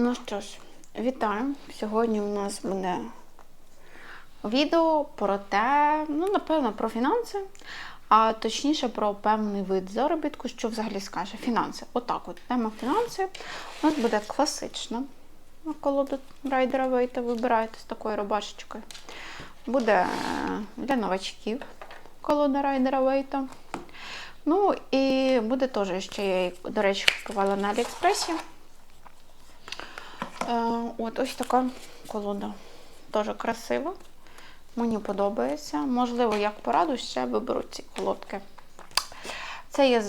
Ну що ж, вітаю! Сьогодні у нас буде відео про те, ну, напевно, про фінанси, а точніше про певний вид заробітку, що взагалі скаже фінанси. Отак от тема фінанси у нас буде класична. На колоду райдера Вейта вибираєте з такою рубашечкою. Буде е, для новачків колода райдера Вейта. Ну і буде теж ще я її, до речі, купувала на Аліекспресі. Е, От ось така колода. Дуже красива. Мені подобається. Можливо, як пораду ще виберу ці колодки. Це я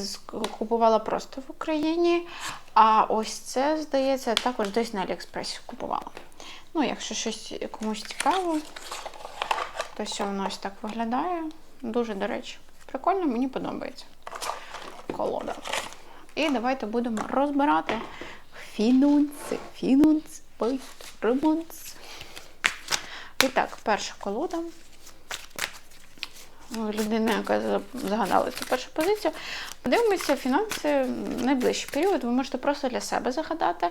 купувала просто в Україні. А ось це, здається, також десь на Аліекспресі купувала. Ну, якщо щось комусь цікаво, то що воно ось так виглядає. Дуже, до речі, прикольно, мені подобається колода. І давайте будемо розбирати фінанси. Фінанс, ремонт. І так, перша колода. Ну, Людина, яка загадала цю першу позицію. Подивимося, фінанси найближчий період. Ви можете просто для себе загадати.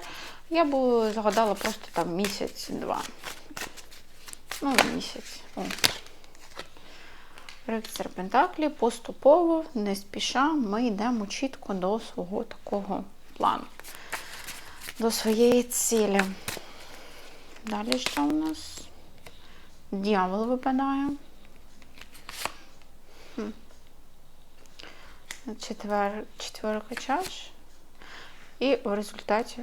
Я б загадала просто там місяць-два. Ну, місяць. О. Пентаклі поступово, не спіша, ми йдемо чітко до свого такого плану, до своєї цілі. Далі що у нас? Дьявол випадає. Хм. Четвер... Четверка чаш. І в результаті.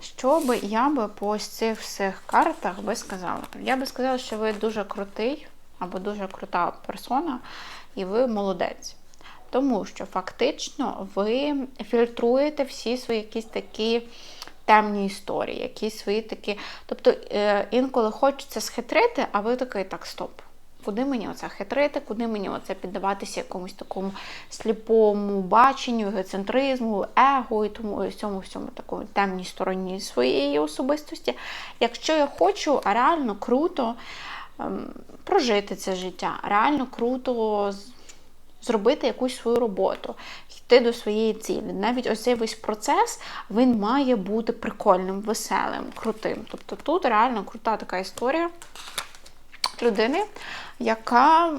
Що би я би по цих всіх картах би сказала? Я би сказала, що ви дуже крутий або дуже крута персона, і ви молодець. Тому що фактично ви фільтруєте всі свої якісь такі темні історії, якісь свої такі. Тобто е, інколи хочеться схитрити, а ви такий так, стоп. Куди мені оце хитрити, куди мені оце піддаватися якомусь такому сліпому баченню, егоцентризму, его і тому і всьому всьому такому темній стороні своєї особистості. Якщо я хочу реально круто ем, прожити це життя, реально круто зробити якусь свою роботу, йти до своєї цілі. Навіть ось цей весь процес він має бути прикольним, веселим, крутим. Тобто тут реально крута така історія людини, яка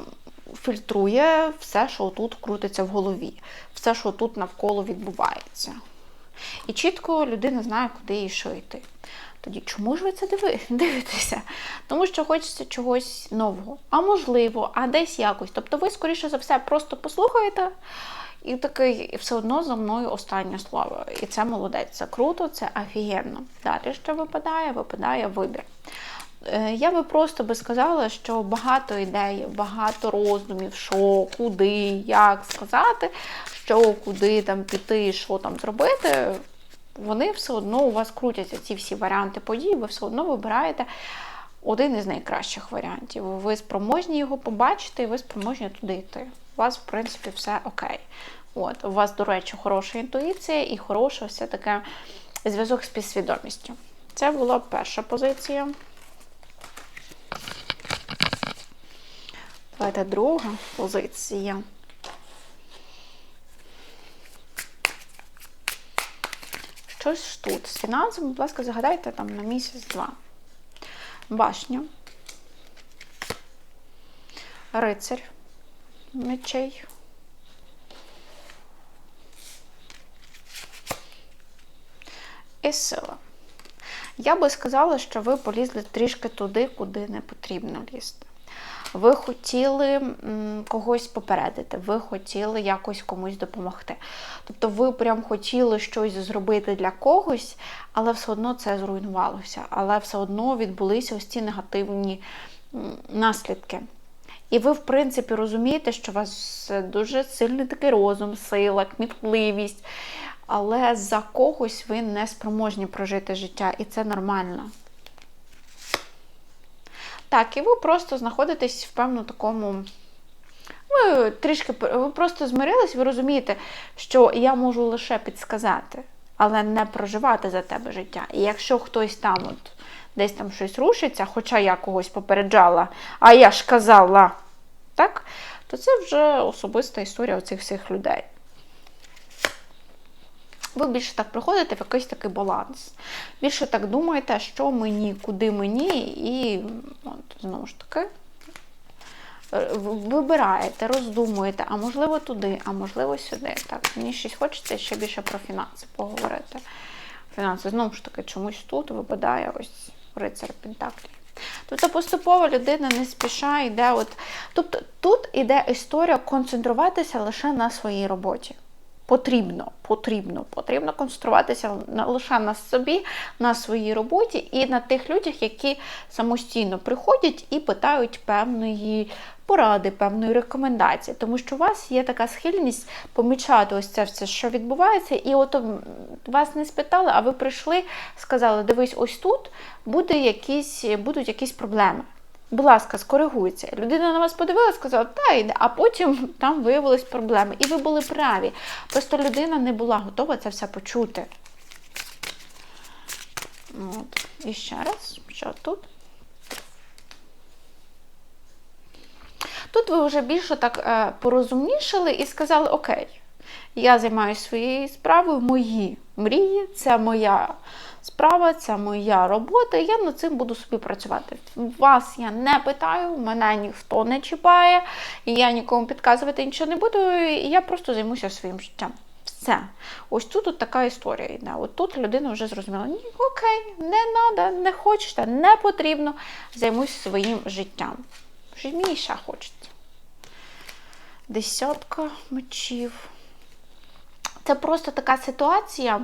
фільтрує все, що тут крутиться в голові, все, що тут навколо відбувається. І чітко людина знає, куди і що йти. Тоді чому ж ви це диви- дивитеся? Тому що хочеться чогось нового. А можливо, а десь якось. Тобто ви, скоріше за все, просто послухаєте. І такий, все одно за мною останнє слово. І це молодець, це круто, це офігенно. Далі що випадає? Випадає вибір. Е, Я би просто би сказала, що багато ідей, багато роздумів, що, куди, як сказати, що, куди там піти, що там зробити. Вони все одно у вас крутяться ці всі варіанти подій, ви все одно вибираєте один із найкращих варіантів. Ви спроможні його побачити, і ви спроможні туди йти. У вас, в принципі, все окей. От, у вас, до речі, хороша інтуїція і хороша все таке зв'язок з підсвідомістю. Це була перша позиція. Давайте друга позиція. Щось тут. З фінансами, будь ласка, загадайте там на місяць-два. Башня. Рицарь мечей. І сила. Я би сказала, що ви полізли трішки туди, куди не потрібно лізти. Ви хотіли когось попередити, ви хотіли якось комусь допомогти. Тобто ви прям хотіли щось зробити для когось, але все одно це зруйнувалося, але все одно відбулися ось ці негативні наслідки. І ви, в принципі, розумієте, що у вас дуже сильний такий розум, сила, кмітливість, але за когось ви не спроможні прожити життя, і це нормально. Так, і ви просто знаходитесь в певному такому. Ви трішки ви просто змирились, ви розумієте, що я можу лише підсказати, але не проживати за тебе життя. І якщо хтось там от десь там щось рушиться, хоча я когось попереджала, а я ж казала, так, то це вже особиста історія оцих всіх людей. Ви більше так приходите в якийсь такий баланс. Більше так думаєте, що мені, куди мені, і от, знову ж таки. е, Вибираєте, роздумуєте, а можливо туди, а можливо сюди. Так, мені щось хочеться ще більше про фінанси поговорити. Фінанси, знову ж таки, чомусь тут випадає ось рицар Пентаклів. Тобто поступово людина не спіша йде. От, тобто тут іде історія концентруватися лише на своїй роботі. Потрібно, потрібно, потрібно концентруватися лише на собі, на своїй роботі і на тих людях, які самостійно приходять і питають певної поради, певної рекомендації. Тому що у вас є така схильність помічати ось це все, що відбувається, і от вас не спитали, а ви прийшли, сказали: дивись, ось тут буде якісь, будуть якісь проблеми. Будь ласка, скоригується. Людина на вас подивилася, сказала, та йде, а потім там виявились проблеми. І ви були праві. Просто людина не була готова це все почути. От. І ще раз, що тут? Тут ви вже більше так е, порозумнішали і сказали: Окей, я займаюся своєю справою, мої мрії, це моя справа, це моя робота, я над цим буду собі працювати. Вас я не питаю, мене ніхто не чіпає, я нікому підказувати нічого не буду, і я просто займуся своїм життям. Все. Ось тут от така історія йде. От тут людина вже зрозуміла, ні, окей, не треба, не хочете, не потрібно, займусь своїм життям. Мені ще хочеться. Десятка мечів. Це просто така ситуація,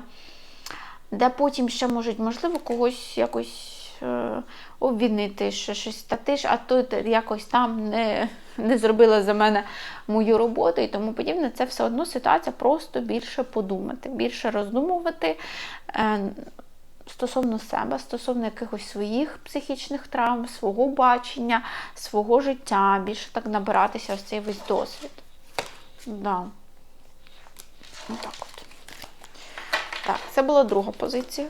де потім ще можуть, можливо, когось якось е, обвінити, що щось та ти ж, а тут якось там не, не зробила за мене мою роботу і тому подібне. Це все одно ситуація просто більше подумати, більше роздумувати. Е, Стосовно себе, стосовно якихось своїх психічних травм, свого бачення, свого життя, більше так набиратися ось цей весь досвід. Да. Отак от. Так, це була друга позиція.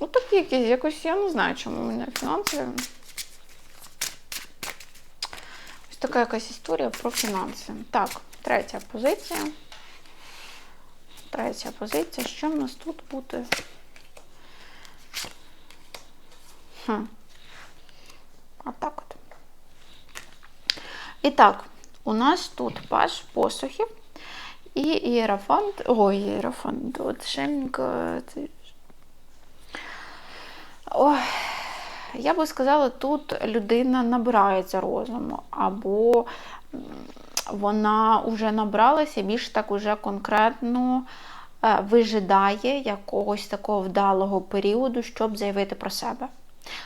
Отак якісь, якось, я не знаю, чому мене фінанси. Ось така якась історія про фінанси. Так, третя позиція. Третя позиція. Що в нас тут буде? Хм. А так от. І так, у нас тут паш посухів і іерафант. Ой, іерафант, от шемка. Ой, я би сказала, тут людина набирається розуму, або вона вже набралася більш так уже конкретно е, вижидає якогось такого вдалого періоду, щоб заявити про себе.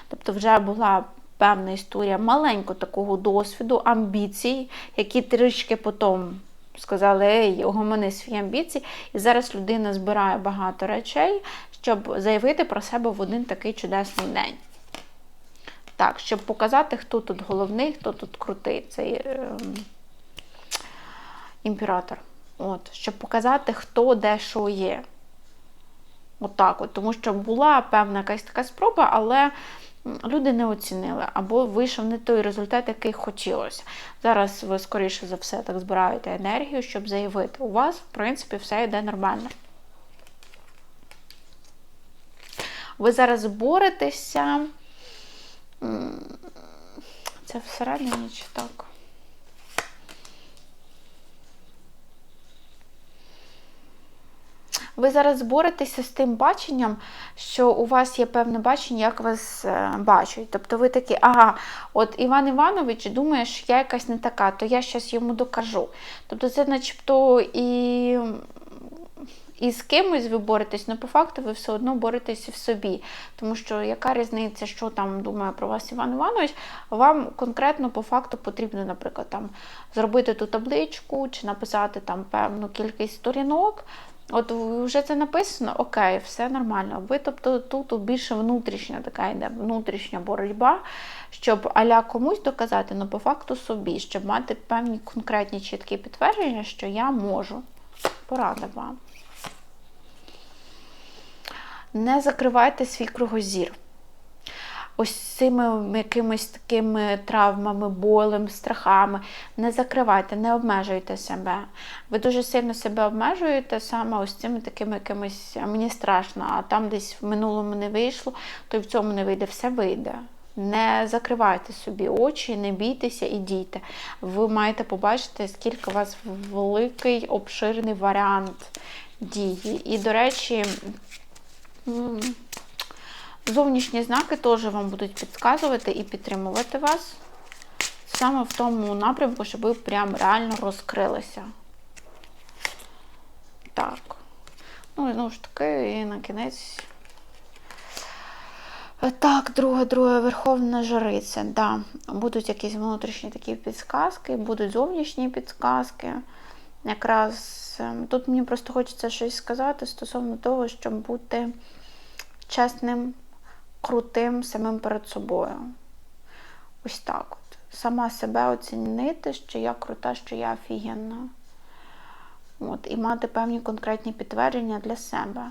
Тобто, вже була певна історія маленького такого досвіду, амбіцій, які трішки потім сказали, ей, огомони свої амбіції. І зараз людина збирає багато речей, щоб заявити про себе в один такий чудесний день. Так, щоб показати, хто тут головний, хто тут крутий, цей е, імператор. От, Щоб показати, хто де що є. Отак от, от. Тому що була певна якась така спроба, але люди не оцінили, або вийшов не той результат, який хотілося. Зараз ви, скоріше за все, так збираєте енергію, щоб заявити, у вас, в принципі, все йде нормально. Ви зараз боретеся. Це всередині чи так? Ви зараз боретеся з тим баченням, що у вас є певне бачення, як вас е, бачать. Тобто ви такі, ага, от Іван Іванович думає, що я якась не така, то я щось йому докажу. Тобто це начебто і. І з кимось ви боретесь, але по факту ви все одно боретесь в собі. Тому що яка різниця, що там думає про вас Іван Іванович, вам конкретно по факту потрібно, наприклад, там зробити ту табличку чи написати там певну кількість сторінок. От вже це написано, окей, все нормально. Ви, тобто, тут більше внутрішня така йде внутрішня боротьба, щоб аля комусь доказати, але по факту собі, щоб мати певні конкретні чіткі підтвердження, що я можу. Порада вам. Не закривайте свій кругозір. Ось цими якимись такими травмами, болем, страхами. Не закривайте, не обмежуйте себе. Ви дуже сильно себе обмежуєте саме ось цими такими якимись, а мені страшно, а там десь в минулому не вийшло, то й в цьому не вийде, все вийде. Не закривайте собі очі, не бійтеся і дійте. Ви маєте побачити, скільки у вас великий обширний варіант дії. І, до речі, зовнішні знаки теж вам будуть підказувати і підтримувати вас саме в тому напрямку, щоб ви прям реально розкрилися. Так. Ну і знову ж таки, і на кінець. Так, друга, друга верховна жриця. Да. Будуть якісь внутрішні такі підсказки, будуть зовнішні підсказки. Якраз ем, тут мені просто хочеться щось сказати стосовно того, щоб бути чесним, крутим самим перед собою. Ось так от. Сама себе оцінити, що я крута, що я офігенна. От, і мати певні конкретні підтвердження для себе,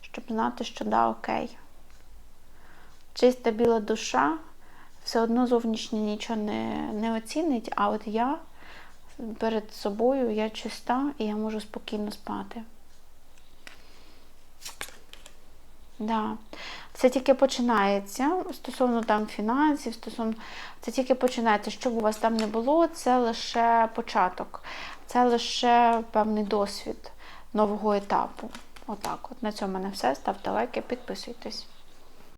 щоб знати, що да, окей. Чиста біла душа все одно зовнішнє нічого не, не оцінить, а от я перед собою я чиста і я можу спокійно спати. Да. Це тільки починається стосовно там фінансів, стосовно це тільки починається. Що б у вас там не було, це лише початок, це лише певний досвід нового етапу. Отак, от на цьому мене все. Ставте лайки, підписуйтесь.